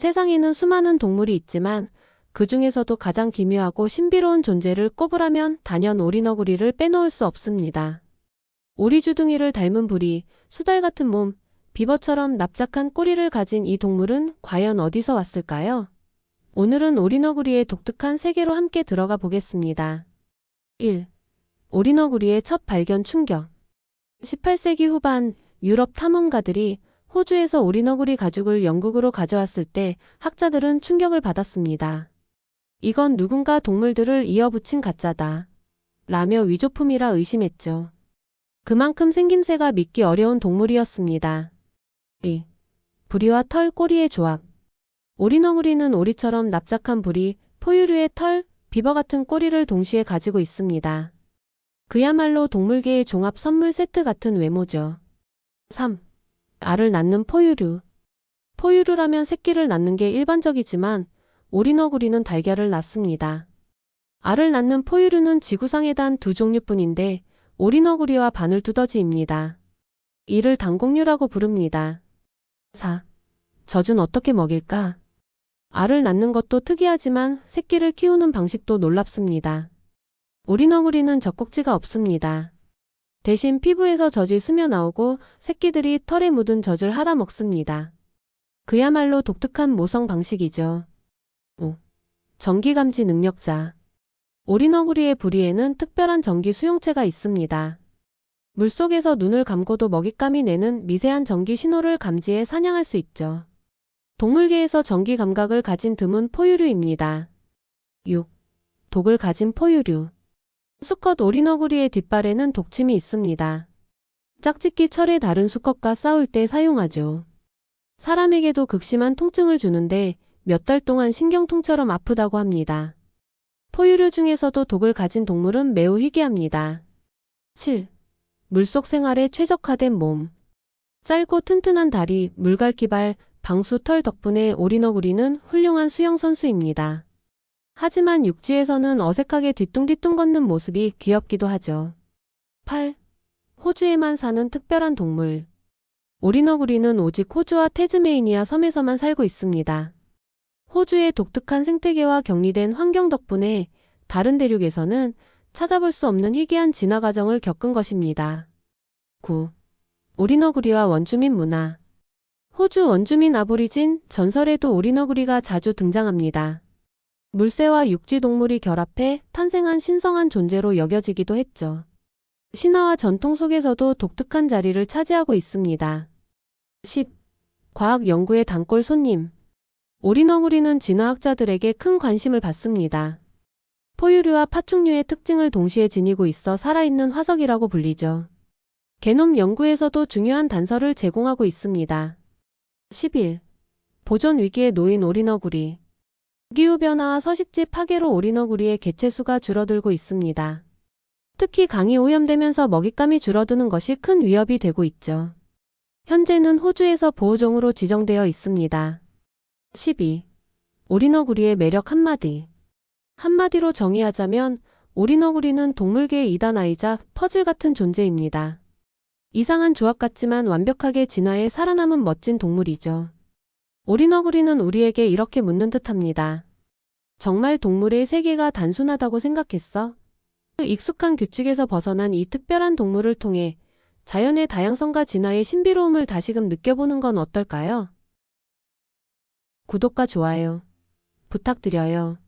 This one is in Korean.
세상에는 수많은 동물이 있지만 그 중에서도 가장 기묘하고 신비로운 존재를 꼽으라면 단연 오리너구리를 빼놓을 수 없습니다. 오리 주둥이를 닮은 부리, 수달 같은 몸, 비버처럼 납작한 꼬리를 가진 이 동물은 과연 어디서 왔을까요? 오늘은 오리너구리의 독특한 세계로 함께 들어가 보겠습니다. 1. 오리너구리의 첫 발견 충격 18세기 후반 유럽 탐험가들이 호주에서 오리너구리 가죽을 영국으로 가져왔을 때 학자들은 충격을 받았습니다. 이건 누군가 동물들을 이어붙인 가짜다. 라며 위조품이라 의심했죠. 그만큼 생김새가 믿기 어려운 동물이었습니다. 2. 부리와 털 꼬리의 조합. 오리너구리는 오리처럼 납작한 부리, 포유류의 털, 비버 같은 꼬리를 동시에 가지고 있습니다. 그야말로 동물계의 종합 선물 세트 같은 외모죠. 3. 알을 낳는 포유류. 포유류라면 새끼를 낳는 게 일반적이지만 오리너구리는 달걀을 낳습니다. 알을 낳는 포유류는 지구상에 단 두 종류뿐인데 오리너구리와 바늘두더지입니다. 이를 당공류라고 부릅니다. 4. 젖은 어떻게 먹일까? 알을 낳는 것도 특이하지만 새끼를 키우는 방식도 놀랍습니다. 오리너구리는 젖꼭지가 없습니다. 대신 피부에서 젖이 스며 나오고 새끼들이 털에 묻은 젖을 할아 먹습니다. 그야말로 독특한 모성 방식이죠. 5. 전기 감지 능력자. 오리너구리의 부리에는 특별한 전기 수용체가 있습니다. 물속에서 눈을 감고도 먹잇감이 내는 미세한 전기 신호를 감지해 사냥할 수 있죠. 동물계에서 전기 감각을 가진 드문 포유류입니다. 6. 독을 가진 포유류. 수컷 오리너구리의 뒷발에는 독침이 있습니다. 짝짓기 철의 다른 수컷과 싸울 때 사용하죠. 사람에게도 극심한 통증을 주는데 몇 달 동안 신경통처럼 아프다고 합니다. 포유류 중에서도 독을 가진 동물은 매우 희귀합니다. 7. 물속 생활에 최적화된 몸. 짧고 튼튼한 다리, 물갈기발, 방수 털 덕분에 오리너구리는 훌륭한 수영선수입니다. 하지만 육지에서는 어색하게 뒤뚱뒤뚱 걷는 모습이 귀엽기도 하죠. 8. 호주에만 사는 특별한 동물. 오리너구리는 오직 호주와 테즈메이니아 섬에서만 살고 있습니다. 호주의 독특한 생태계와 격리된 환경 덕분에 다른 대륙에서는 찾아볼 수 없는 희귀한 진화 과정을 겪은 것입니다. 9. 오리너구리와 원주민 문화. 호주 원주민 아보리진 전설에도 오리너구리가 자주 등장합니다. 물새와 육지 동물이 결합해 탄생한 신성한 존재로 여겨지기도 했죠. 신화와 전통 속에서도 독특한 자리를 차지하고 있습니다. 10. 과학 연구의 단골 손님. 오리너구리는 진화학자들에게 큰 관심을 받습니다. 포유류와 파충류의 특징을 동시에 지니고 있어 살아있는 화석이라고 불리죠. 게놈 연구에서도 중요한 단서를 제공하고 있습니다. 11. 보존 위기에 놓인 오리너구리. 기후변화와 서식지 파괴로 오리너구리의 개체수가 줄어들고 있습니다. 특히 강이 오염되면서 먹잇감이 줄어드는 것이 큰 위협이 되고 있죠. 현재는 호주에서 보호종으로 지정되어 있습니다. 12. 오리너구리의 매력 한마디. 한마디로 정의하자면 오리너구리는 동물계의 이단아이자 퍼즐 같은 존재입니다. 이상한 조합 같지만 완벽하게 진화해 살아남은 멋진 동물이죠. 오리너구리는 우리에게 이렇게 묻는 듯 합니다. 정말 동물의 세계가 단순하다고 생각했어? 익숙한 규칙에서 벗어난 이 특별한 동물을 통해 자연의 다양성과 진화의 신비로움을 다시금 느껴보는 건 어떨까요? 구독과 좋아요 부탁드려요.